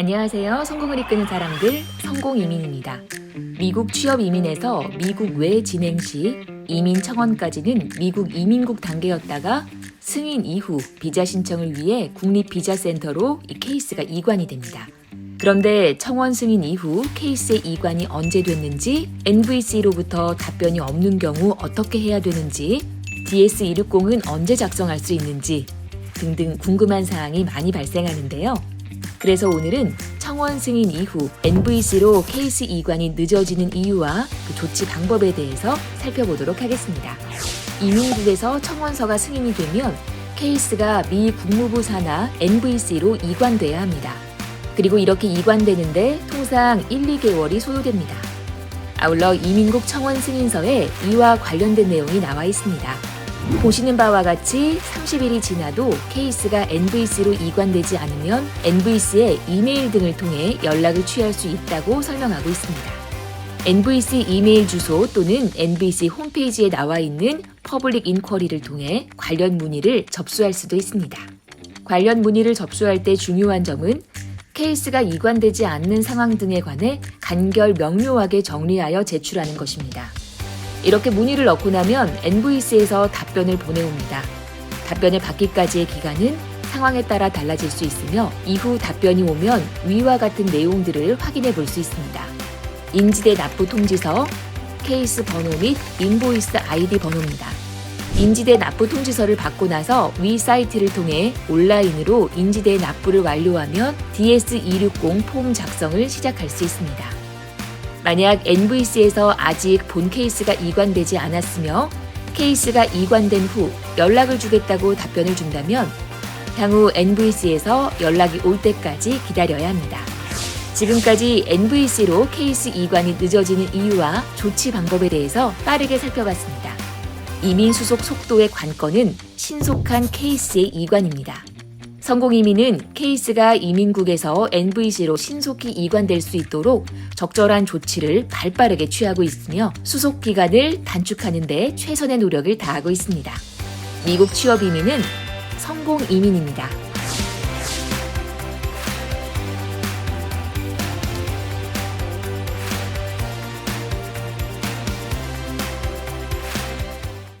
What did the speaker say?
안녕하세요. 성공을 이끄는 사람들 성공 이민입니다. 미국 취업 이민에서 미국 외 진행 시 이민 청원까지는 미국 이민국 단계였다가 승인 이후 비자 신청을 위해 국립 비자 센터로 이 케이스가 이관이 됩니다. 그런데 청원 승인 이후 케이스의 이관이 언제 됐는지, NVC로부터 답변이 없는 경우 어떻게 해야 되는지, DS260은 언제 작성할 수 있는지 등등 궁금한 사항이 많이 발생하는데요. 그래서 오늘은 청원 승인 이후 NVC로 케이스 이관이 늦어지는 이유와 그 조치 방법에 대해서 살펴보도록 하겠습니다. 이민국에서 청원서가 승인이 되면 케이스가 미 국무부 산하 NVC로 이관돼야 합니다. 그리고 이렇게 이관되는데 통상 1, 2개월이 소요됩니다. 아울러 이민국 청원 승인서에 이와 관련된 내용이 나와 있습니다. 보시는 바와 같이 30일이 지나도 케이스가 NVC로 이관되지 않으면 NVC의 이메일 등을 통해 연락을 취할 수 있다고 설명하고 있습니다. NVC 이메일 주소 또는 NVC 홈페이지에 나와 있는 퍼블릭 인쿼리를 통해 관련 문의를 접수할 수도 있습니다. 관련 문의를 접수할 때 중요한 점은 케이스가 이관되지 않는 상황 등에 관해 간결 명료하게 정리하여 제출하는 것입니다. 이렇게 문의를 넣고 나면 NVC에서 답변을 보내옵니다. 답변을 받기까지의 기간은 상황에 따라 달라질 수 있으며 이후 답변이 오면 위와 같은 내용들을 확인해 볼 수 있습니다. 인지대 납부 통지서, 케이스 번호 및 인보이스 아이디 번호입니다. 인지대 납부 통지서를 받고 나서 위 사이트를 통해 온라인으로 인지대 납부를 완료하면 DS260 폼 작성을 시작할 수 있습니다. 만약 NVC에서 아직 본 케이스가 이관되지 않았으며 케이스가 이관된 후 연락을 주겠다고 답변을 준다면 향후 NVC에서 연락이 올 때까지 기다려야 합니다. 지금까지 NVC로 케이스 이관이 늦어지는 이유와 조치 방법에 대해서 빠르게 살펴봤습니다. 이민 수속 속도의 관건은 신속한 케이스의 이관입니다. 성공 이민은 케이스가 이민국에서 NVC로 신속히 이관될 수 있도록 적절한 조치를 발빠르게 취하고 있으며 수속 기간을 단축하는 데 최선의 노력을 다하고 있습니다. 미국 취업 이민은 성공 이민입니다.